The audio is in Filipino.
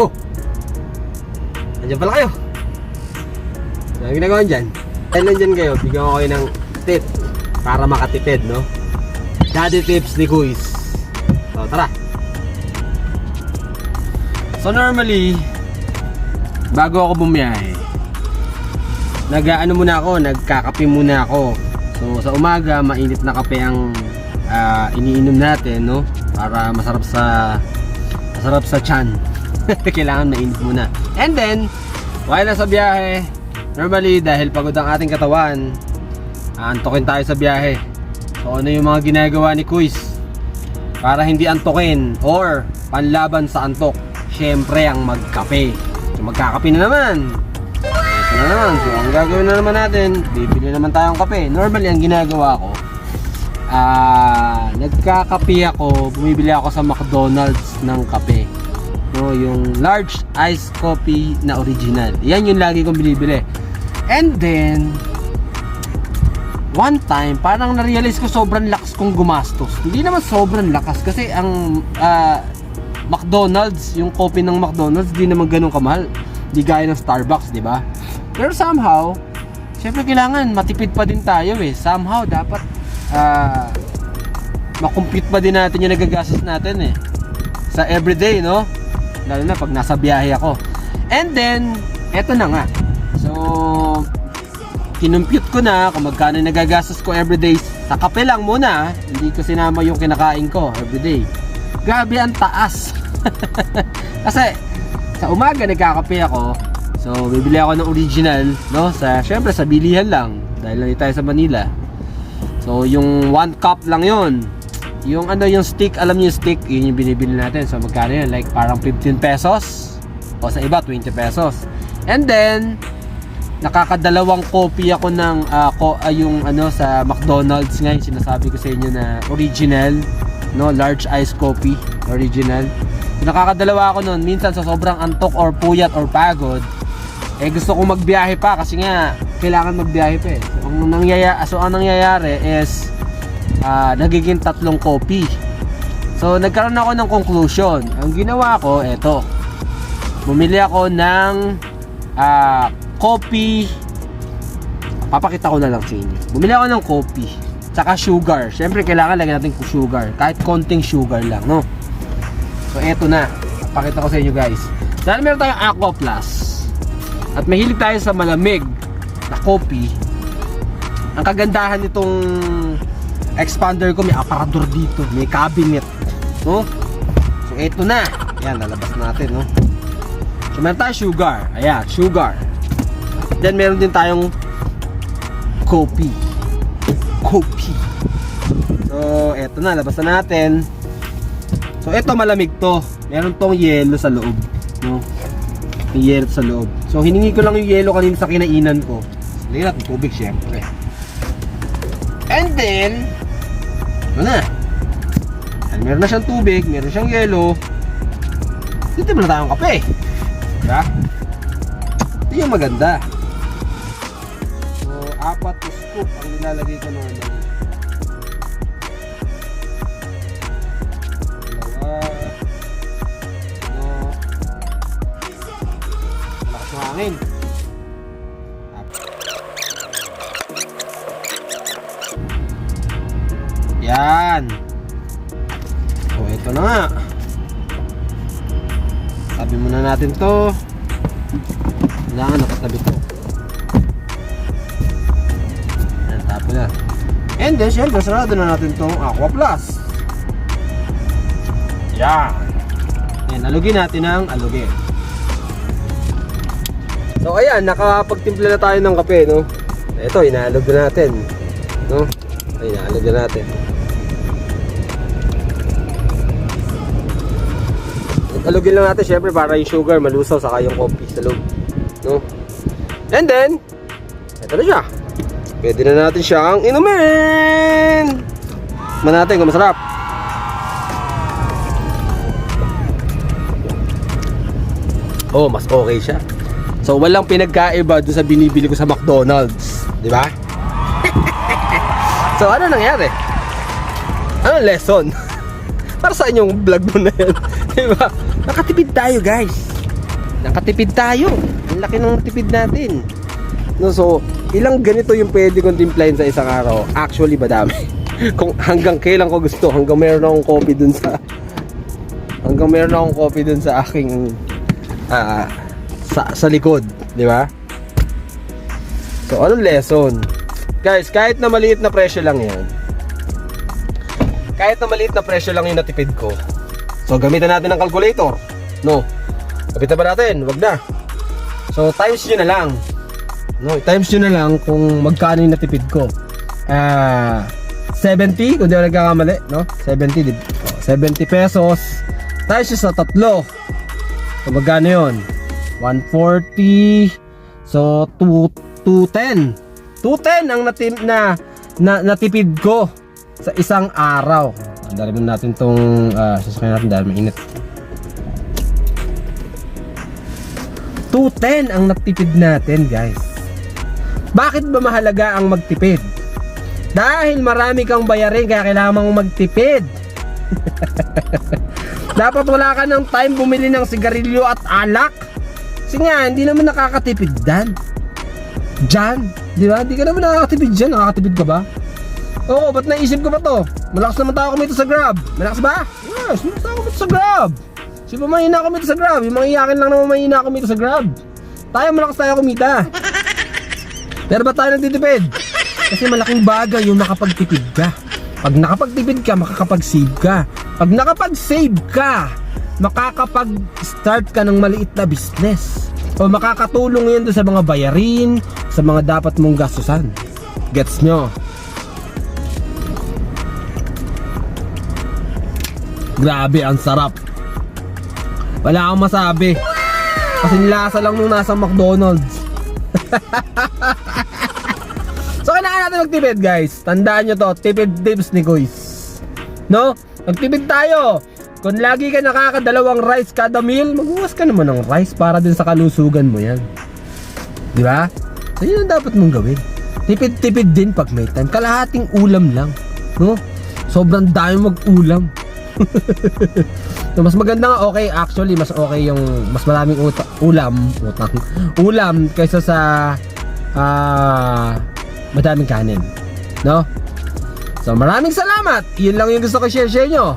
Oh! Andiyan pala kayo. So, ang ginagawa dyan? Dahil nandyan kayo, bigyan ko kayo ng tip para makatipid, no? Daddy tips ni Kuis. So, tara. So, normally, bago ako bumiyahe, nag-ano muna ako, nagkakape muna ako. So, sa umaga, mainit na kape ang ah, iniinom natin, no? Para masarap sa masarap sa chan. Kailangan mainit muna. And then, while nasa biyahe, normally dahil pagod ang ating katawan, aantokin tayo sa biyahe. So ano yung mga ginagawa ni Kuis para hindi antokin or panlaban sa antok? Syempre ang magkape. So magkakape na naman. Ito na naman. So ang gagawin na naman natin, bibili naman tayong kape. Normally ang ginagawa ko, ah nagkakape ako, bumibili ako sa McDonald's ng kape. No, yung large iced coffee na original. Yan yung lagi kong binibili. And then, one time, parang na-realize ko sobrang lakas kong gumastos. Hindi naman sobrang lakas kasi ang ah, McDonald's, yung coffee ng McDonald's, di naman ganun kamahal. Di gaya ng Starbucks, di ba? Pero somehow, syempre kailangan matipid pa din tayo eh. Somehow, dapat ah makompute pa din natin yung nagagastos natin eh. Sa everyday, no? Lalo na pag nasa biyahe ako. And then, eto na nga. So, kinumpute ko na kung magkano nagagastos ko everyday sa kape lang muna. Hindi ko sinama yung kinakain ko everyday. Grabe ang taas. Kasi sa umaga nagkakape ako. So bibili ako ng original, no? Sa syempre sa bilihan lang dahil lang tayo sa Manila. So yung one cup lang 'yon. Yung ano yung stick, alam niyo yung stick, yun yung binibili natin. So magkano yun? Like parang 15 pesos. O sa iba 20 pesos. And then nakakadalawang copy ako ng ah, ko, ah, yung ano sa McDonald's nga yung sinasabi ko sa inyo na original no large ice coffee original so, nakakadalawa ako noon minsan sa sobrang antok or puyat or pagod eh gusto kong magbiyahe pa kasi nga kailangan magbiyahe pa eh so, ang nangyayari, so, ang nangyayari is ah, nagiging tatlong copy. So nagkaroon ako ng conclusion. Ang ginawa ko eto. Bumili ako ng ah, coffee papakita ko na lang sa inyo. Bumili ako ng coffee tsaka sugar. Syempre kailangan lagyan natin sugar. Kahit konting sugar lang no? So eto na. Papakita ko sa inyo guys. Dahil meron tayong aqua plus at mahilig tayo sa malamig na coffee ang kagandahan nitong expander ko may aparador dito may cabinet. No so eto na. Yan lalabas natin no so meron tayong sugar. Ayan sugar. Then meron din tayong coffee coffee so eto na labas na natin. So eto malamig to. Meron tong yelo sa loob no? Yung yelo sa loob. So hiningi ko lang yung yelo kanina sa kinainan ko. Lagyan natin tubig syempre. And then ito na? Ayan, meron na siyang tubig meron siyang yelo. Dito na tayong kape. Diba? Ito yung maganda. So apat scoop ang nilalagay ko naman yan. So ito na nga. Tabi muna natin to. Kailangan nakatabi to. Yan tapo na. And then syempre sarado na natin tong aqua plus. Yan. Yan alugin natin ang alugin. So ayan nakapagtimpla na tayo ng kape no? Ito inaalog na natin no ay inaalog na natin. Alugin lang natin syempre para yung sugar malusaw saka yung coffee sa loob. No? And then ito na siya. Pwede na natin siyang inumin! Man natin kung masarap. Oh mas okay siya. So walang pinagkaiba doon sa binibili ko sa McDonald's. Di ba so ano nangyari ano lesson para sa inyong vlog mo na yan di ba nakatipid tayo guys nakatipid tayo. Ang laki ng tipid natin. No, so, ilang ganito yung pwede kong timplahin sa isang araw? Actually, madami. Kung hanggang kailan ko gusto, hanggang meron akong coffee dun sa hanggang meron akong coffee dun sa aking ah, sa, sa likod, di ba? So, anong lesson? Guys, kahit na maliit na presyo lang yan, kahit na maliit na presyo lang yung natipid ko, so gamitan natin ng calculator. No. Gamitan ba natin? Wag na. So, times nyo na lang. No, times nyo na lang kung magkano yung natipid ko. Ah, 70, kung di ako nagkakamali, no? 70, di, oh, 70 pesos. Times nyo sa tatlo. So, magkano yun? 140. So, 2, 210. 210 ang natim, na, na, natipid ko sa isang araw. Andalin natin tong uh, sasakyan natin dahil mainit. 210 ang natipid natin, guys. Bakit ba mahalaga ang magtipid? Dahil marami kang bayarin kaya kailangan mong magtipid. Dapat wala ka ng time bumili ng sigarilyo at alak. Kasi nga, hindi naman nakakatipid dan. Diyan. Di ba? Hindi ka naman nakakatipid dyan. Nakakatipid ka ba? Oo, ba't naisip ko ba to? Malakas naman tayo kumita sa Grab. Malakas ba? Yes, malakas tayo kumita sa Grab. Si ba mahina kumita sa Grab? Yung mga iyakin lang naman mahina kumita sa Grab. Tayo malakas tayo kumita. Pero ba tayo nagtitipid? Kasi malaking bagay yung makapagtipid ka. Pag nakapagtipid ka, makakapag-save ka. Pag nakapag-save ka, makakapag-start ka ng maliit na business. O makakatulong yun sa mga bayarin, sa mga dapat mong gastusan. Gets nyo? Grabe, ang sarap. Wala akong masabi. Kasi lasa lang nung nasa McDonald's. so kailangan natin magtipid guys. Tandaan nyo to, tipid tips ni Kuys. No? Magtipid tayo. Kung lagi ka nakakadalawang rice kada meal, maghuwas ka naman ng rice para din sa kalusugan mo yan. Di ba? So yun ang dapat mong gawin. Tipid-tipid din pag may time. Kalahating ulam lang. No? Sobrang dami mag-ulam. so, mas maganda nga okay actually mas okay yung mas maraming uta- ulam utang ulam kaysa sa ah madaming kanin no so maraming salamat yun lang yung gusto ko share share nyo